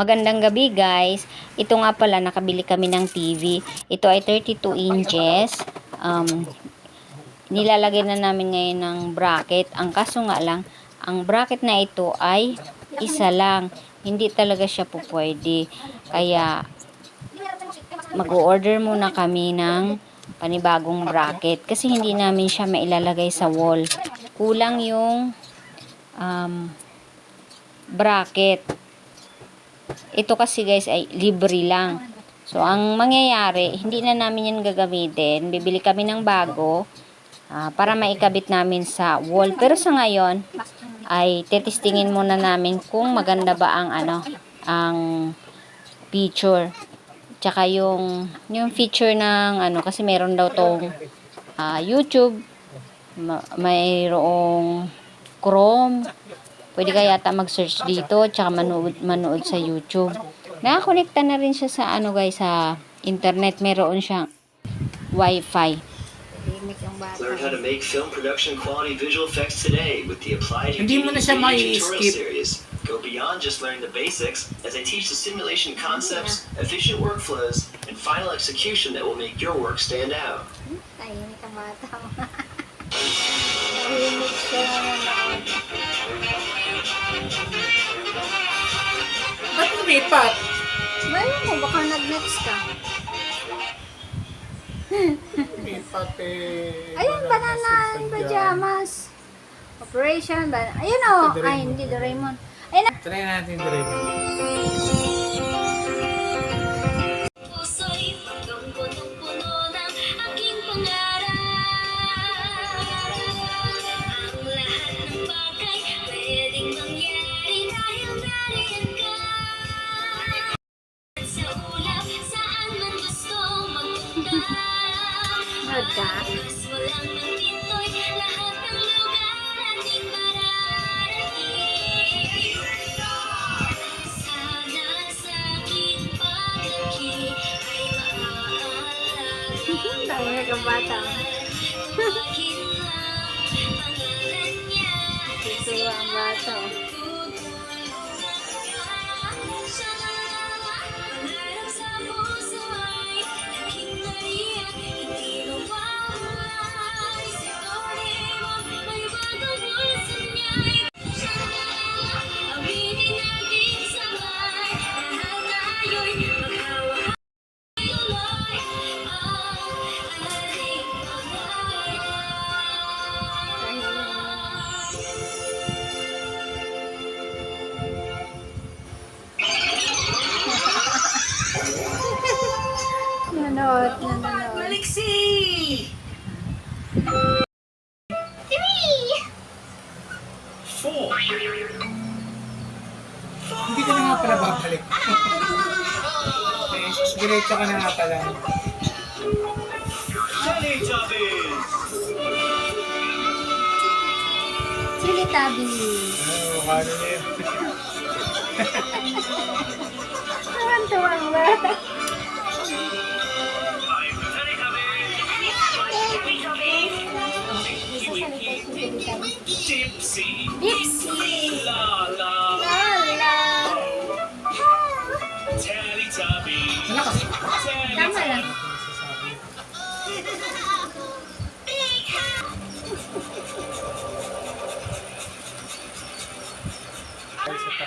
Magandang gabi guys. Ito nga pala nakabili kami ng TV. Ito ay 32 inches. Um, nilalagay na namin ngayon ng bracket. Ang kaso nga lang, ang bracket na ito ay isa lang. Hindi talaga siya po pwede. Kaya mag-order muna kami ng panibagong bracket kasi hindi namin siya mailalagay sa wall. Kulang yung um, bracket. Ito kasi guys ay libre lang. So, ang mangyayari, hindi na namin yan gagamitin. Bibili kami ng bago ah, para maikabit namin sa wall. Pero sa ngayon, ay tetestingin muna namin kung maganda ba ang ano, ang feature. Tsaka yung, yung feature ng ano, kasi meron daw tong ah, YouTube, ma- mayroong Chrome, Pwede ka yata mag-search dito, tsaka manood, manood sa YouTube. Nakakonekta na rin siya sa ano guys, sa internet. Meron siyang wifi. Learn how to make film production quality visual effects today with the Applied Hindi mo na siya tutorial series. Go beyond just learning the basics as I teach the simulation concepts, efficient workflows, and final execution that will make your work stand out. Tahimik ang bata lumipat? Ngayon mo, baka nag-next ka. Lumipat eh. Ayun, banana in pajamas. Operation, banana. Ayun o. Ito, Ay, hindi Doraemon. Ayun na. Try natin Doraemon. Niya Susuwa ang bata mo. Kano niya yun? Tuwan-tuwa ang bata. Gypsy.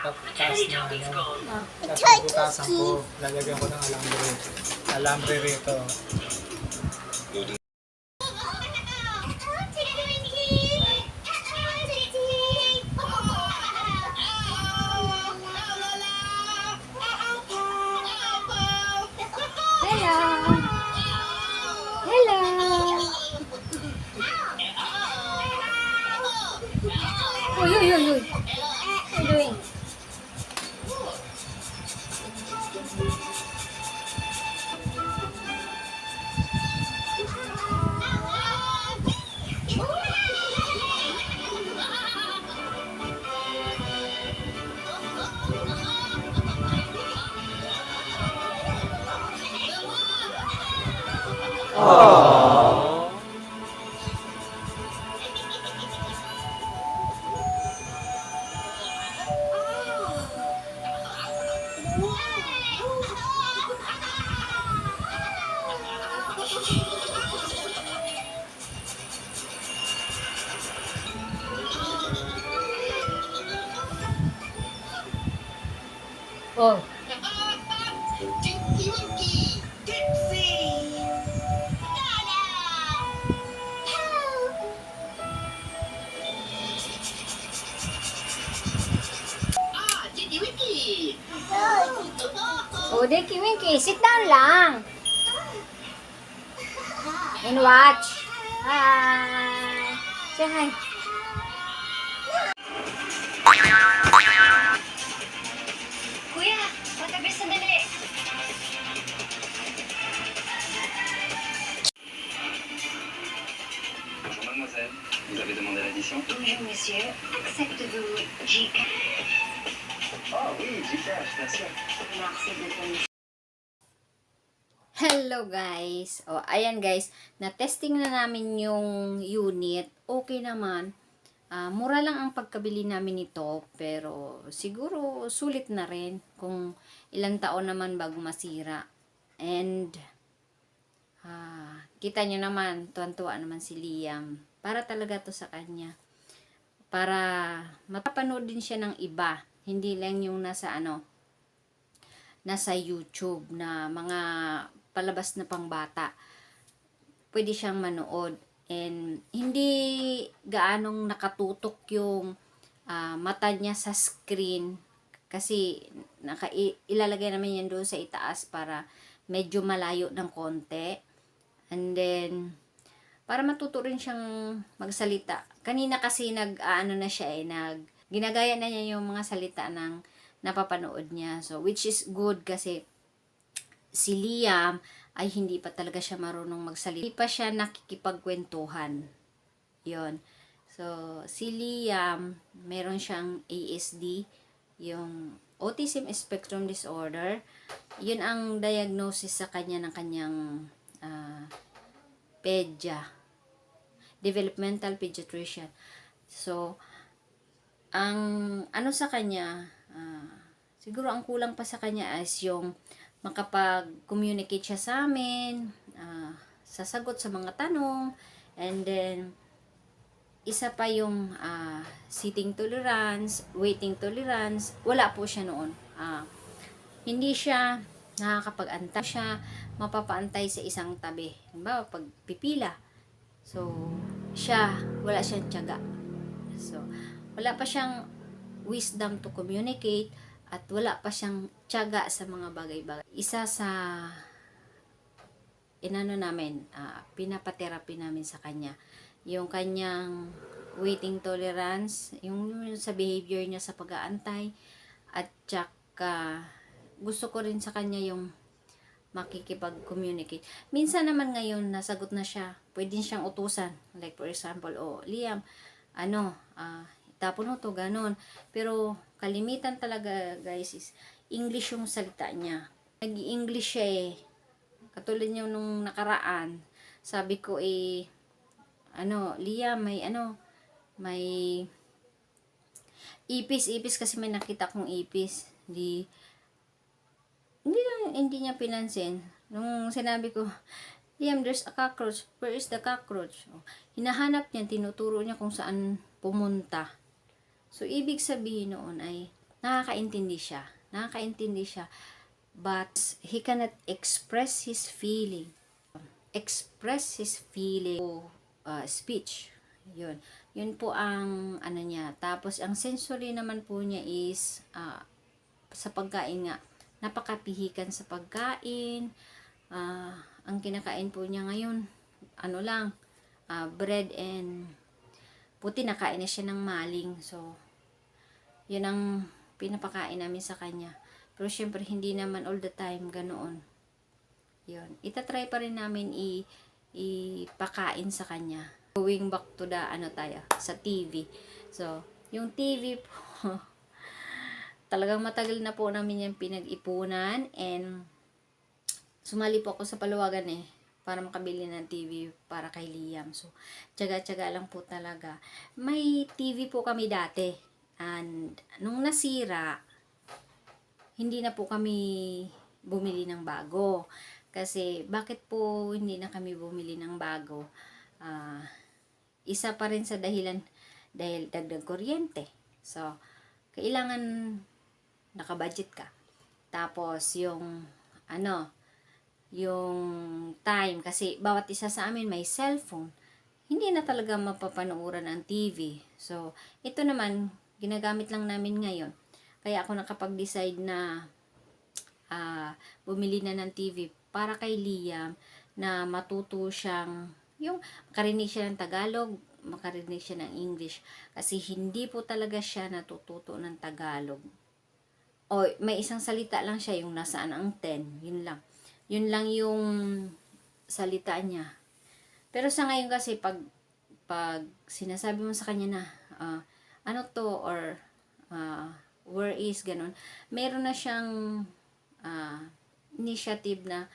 Sa tapat taas na ano. Ah. Tapos butasan ko, lalagyan ko ng alambre. Alambre rito. Oh, Dinky Winky, sit down lang. And watch. Hi. Say hi. Kuya, matabi sandali. Bonjour mademoiselle, vous avez demandé l'addition Bonjour monsieur, acceptez-vous G4 Ah oui, Gcash, de ton Hello guys! O, ayan guys, na-testing na namin yung unit. Okay naman. Ah, mura lang ang pagkabili namin nito, pero siguro sulit na rin kung ilang taon naman bago masira. And, ah, kita nyo naman, tuwan-tuwa naman si Liam. Para talaga to sa kanya. Para mapapanood din siya ng iba. Hindi lang yung nasa ano, nasa YouTube na mga palabas na pangbata. Pwede siyang manood. And hindi gaanong nakatutok yung ah, mata niya sa screen kasi naka, ilalagay naman yan doon sa itaas para medyo malayo ng konti. And then, para matuto rin siyang magsalita. Kanina kasi nag, ano na siya eh, nag, ginagaya na niya yung mga salita ng napapanood niya. So, which is good kasi si Liam ay hindi pa talaga siya marunong magsalita. Hindi pa siya nakikipagkwentuhan. Yon. So, si Liam, meron siyang ASD, yung Autism Spectrum Disorder. Yun ang diagnosis sa kanya ng kanyang ah, pedya. Developmental Pediatrician. So, ang ano sa kanya, ah, siguro ang kulang pa sa kanya is yung makapag-communicate siya sa amin, ah, sasagot sa mga tanong, and then, isa pa yung ah, sitting tolerance, waiting tolerance, wala po siya noon. Ah, hindi siya nakakapag-antay siya, mapapaantay sa isang tabi. Halimbawa, pag pipila, so, siya, wala siyang tiyaga. So, wala pa siyang wisdom to communicate at wala pa siyang tiyaga sa mga bagay-bagay. Isa sa inano namin, ah, pinapatherapy namin sa kanya. Yung kanyang waiting tolerance, yung, yung sa behavior niya sa pag-aantay, at tsaka gusto ko rin sa kanya yung makikipag-communicate. Minsan naman ngayon, nasagot na siya, pwede siyang utusan. Like for example, oh, Liam, ano, ah, tapon to, ganon. Pero, kalimitan talaga, guys, is English yung salita niya. Nag-English siya eh. Katulad niyo nung nakaraan, sabi ko eh, ano, Liam, may ano, may ipis, ipis kasi may nakita kong ipis. Di, hindi lang, hindi niya pinansin. Nung sinabi ko, Liam, there's a cockroach. Where is the cockroach? Hinahanap niya, tinuturo niya kung saan pumunta. So, ibig sabihin noon ay, nakakaintindi siya. Nakakaintindi siya. But, he cannot express his feeling. Express his feeling. Uh, speech. Yun. Yun po ang, ano niya. Tapos, ang sensory naman po niya is, ah, sa pagkain nga, napakapihikan sa pagkain. Ah, ang kinakain po niya ngayon, ano lang, ah, bread and puti nakain na siya ng maling. So, yun ang pinapakain namin sa kanya. Pero syempre, hindi naman all the time ganoon. Yun. Itatry pa rin namin i ipakain sa kanya. Going back to the, ano tayo, sa TV. So, yung TV po, talagang matagal na po namin yung pinag-ipunan and sumali po ako sa paluwagan eh para makabili ng TV para kay Liam. So, tsaga-tsaga lang po talaga. May TV po kami dati. And, nung nasira, hindi na po kami bumili ng bago. Kasi, bakit po hindi na kami bumili ng bago? Ah, isa pa rin sa dahilan dahil dagdag kuryente. So, kailangan nakabudget ka. Tapos, yung, ano, yung time. Kasi, bawat isa sa amin may cellphone. Hindi na talaga mapapanooran ang TV. So, ito naman, ginagamit lang namin ngayon. Kaya ako nakapag-decide na ah, bumili na ng TV para kay Liam na matuto siyang yung makarinig siya ng Tagalog, makarinig siya ng English. Kasi hindi po talaga siya natututo ng Tagalog. O may isang salita lang siya, yung nasaan ang 10. Yun lang. Yun lang yung salita niya. Pero sa ngayon kasi pag pag sinasabi mo sa kanya na ah, ano to or ah, where is ganun, meron na siyang ah, initiative na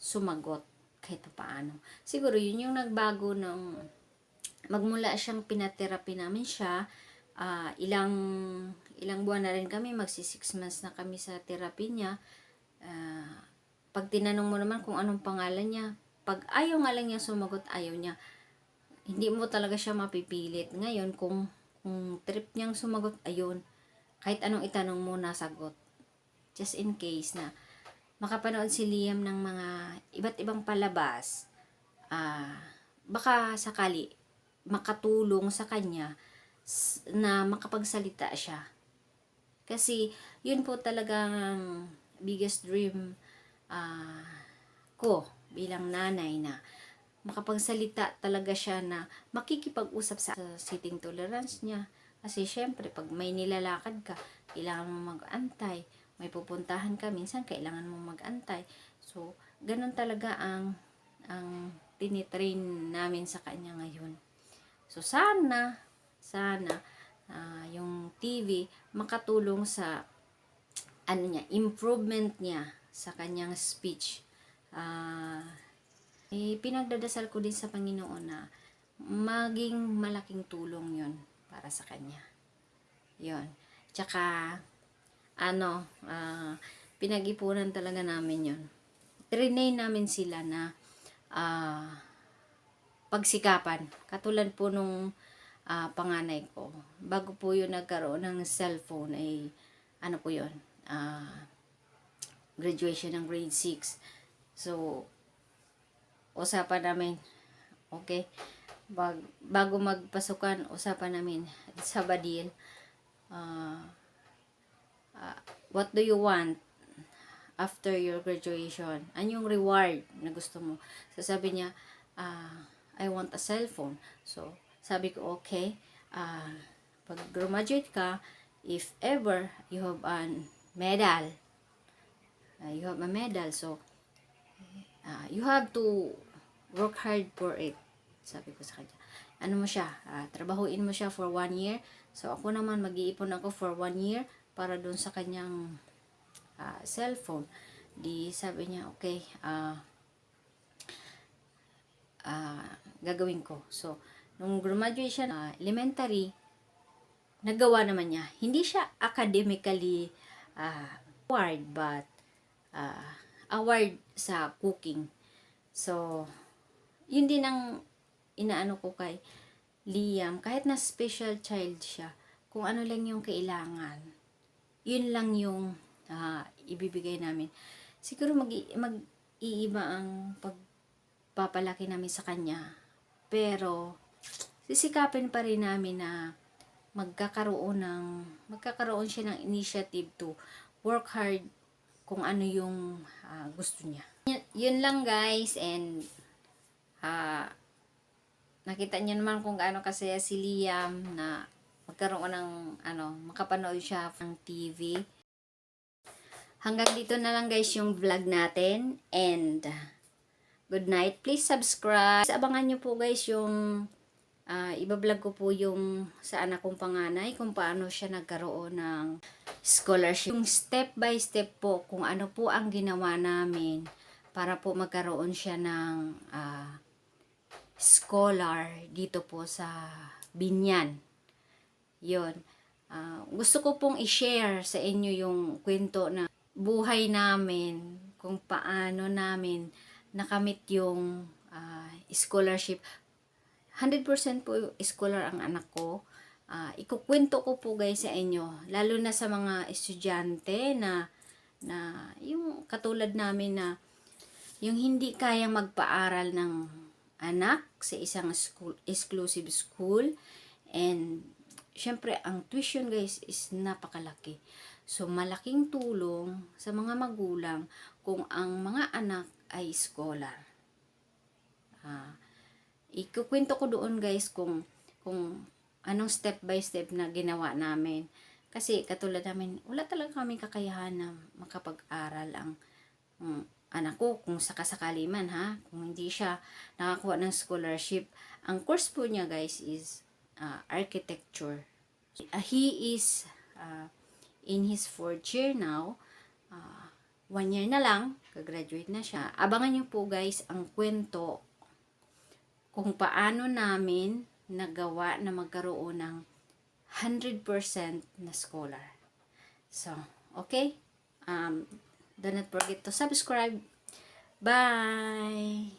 sumagot kahit paano. Siguro yun yung nagbago ng magmula siyang pinaterapi namin siya ah, ilang ilang buwan na rin kami magsi six months na kami sa therapy niya Ah, pag tinanong mo naman kung anong pangalan niya pag ayaw nga lang niya sumagot ayaw niya. Hindi mo talaga siya mapipilit. Ngayon kung kung trip niyang sumagot ayun. Kahit anong itanong mo nasagot. Just in case na makapanood si Liam ng mga iba't ibang palabas ah baka sakali makatulong sa kanya na makapagsalita siya. Kasi yun po talagang biggest dream ah, ko bilang nanay na makapagsalita talaga siya na makikipag-usap sa, sa sitting tolerance niya. Kasi syempre, pag may nilalakad ka, kailangan mo mag-antay. May pupuntahan ka, minsan kailangan mo mag-antay. So, ganun talaga ang ang tinitrain namin sa kanya ngayon. So, sana, sana, ah, yung TV makatulong sa ano niya, improvement niya sa kanyang speech. Ah, eh, pinagdadasal ko din sa Panginoon na maging malaking tulong yon para sa kanya. Yon. Tsaka, ano, ah, pinag-ipunan talaga namin yon. Train namin sila na ah, pagsikapan. Katulad po nung ah, panganay ko. Bago po yun nagkaroon ng cellphone, ay ano po yun, ah, graduation ng grade 6. So, usapan namin, okay, bag, bago magpasukan, usapan namin sa Badil, ah, ah, what do you want after your graduation? Ano yung reward na gusto mo? Sasabi niya, ah, I want a cellphone. So, sabi ko, okay, ah, pag graduate ka, if ever you have an medal, uh, you have a medal, so uh, you have to work hard for it. Sabi ko sa kanya. Ano mo siya? ah, trabahuin mo siya for one year. So, ako naman, mag-iipon ako for one year para dun sa kanyang ah, cellphone. Di sabi niya, okay, ah, ah, gagawin ko. So, nung graduate siya na elementary, nagawa naman niya. Hindi siya academically ah, award, but award sa cooking. So, yun din ang inaano ko kay Liam. Kahit na special child siya, kung ano lang yung kailangan, yun lang yung ah, ibibigay namin. Siguro mag, mag-iiba ang pagpapalaki namin sa kanya. Pero, sisikapin pa rin namin na magkakaroon ng magkakaroon siya ng initiative to work hard kung ano yung ah, gusto niya. Yun, yun lang guys and ah nakita niyo naman kung gaano kasaya si Liam na magkaroon ng ano makapanood siya ng TV. Hanggang dito na lang guys yung vlog natin and good night. Please subscribe. Abangan niyo po guys yung ah ibablog ko po yung sa anak kong panganay kung paano siya nagkaroon ng scholarship. Yung step by step po kung ano po ang ginawa namin para po magkaroon siya ng ah, scholar dito po sa Binyan. Yon. Ah, gusto ko pong i-share sa inyo yung kwento na buhay namin, kung paano namin nakamit yung ah, scholarship. 100% po scholar ang anak ko. Ah, ikukwento ko po guys sa inyo, lalo na sa mga estudyante na na yung katulad namin na yung hindi kayang magpaaral ng anak sa isang school, exclusive school and syempre ang tuition guys is napakalaki. So malaking tulong sa mga magulang kung ang mga anak ay scholar. Ah, ikukwento ko doon guys kung kung anong step by step na ginawa namin. Kasi katulad namin, wala talaga kami kakayahan na makapag-aral ang mm, anak ko kung sakasakali man ha, kung hindi siya nakakuha ng scholarship. Ang course po niya guys is uh, architecture. Uh, he is uh, in his fourth year now. Uh, one year na lang, gagraduate na siya. Abangan niyo po guys ang kwento kung paano namin nagawa na magkaroon ng 100% na scholar. So, okay? Um, do not forget to subscribe. Bye!